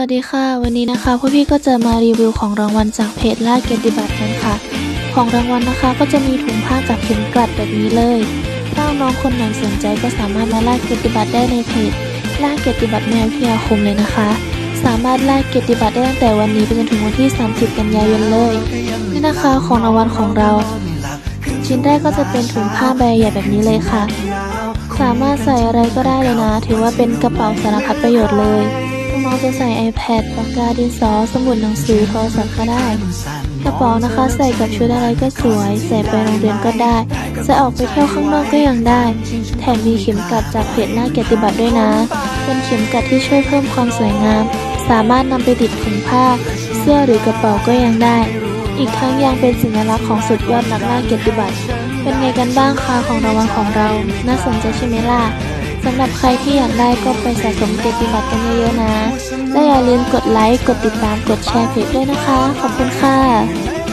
วัสดีค่ะ วันนี้นะคะพวกพี่ก็จะมารีวิวของรางวัลจากเพจล่าเกียรติบัตรกันค่ะ ของรางวัลนะคะก็จะมีถุงผ้ากับเข็มกลัดแบบนี้เลยถ้าน้องคนไหนสนใจก็สามารถมาล่าเกียรติบัตรได้ในเพจล่าเกียรติบัตรแมวพิยาคมเลยนะคะ สามารถล่าเกียรติบัตรได้ตั้งแต่วันนี้ไปจนถึงวันที่ 30 กันยายนเลยนี่นะคะของรางวัลของเรา ชิ้นแรกก็จะเป็นถุงผ้าใบใหญ่แบบนี้เลยค่ะ สามารถใส่อะไรก็ได้เลยนะ ถือว่าเป็นกระเป๋าสารพัดประโยชน์เลย จะใส่ iPad ปากกาดินสอ สมุดหนังสือโทรศัพท์ก็ได้ กระเป๋านะคะใส่กับชุดอะไรก็สวย ใส่ไปโรงเรียนก็ได้ใส่ออกไปเที่ยวข้างนอกก็ยังได้ แถมมีเข็มกลัดจากเพจหน้าเกียรติบัตรด้วยนะ เป็นเข็มกลัดที่ช่วยเพิ่มความสวยงาม สามารถนำไปติดถุงผ้า เสื้อหรือกระเป๋าก็ยังได้ อีกทั้งยังเป็นสัญลักษณ์ของสุดยอดนักล่าเกียรติบัตร เป็นไงกันบ้างคะของรางวัลของเรา น่าสนใจใช่ไหมล่ะ สำหรับใครที่อยากได้ก็ไปสะสมเกียรติบัตรกันเยอะๆนะ และอย่าลืมกดไลค์ กดติดตาม กดแชร์เพจด้วยนะคะ ขอบคุณค่ะ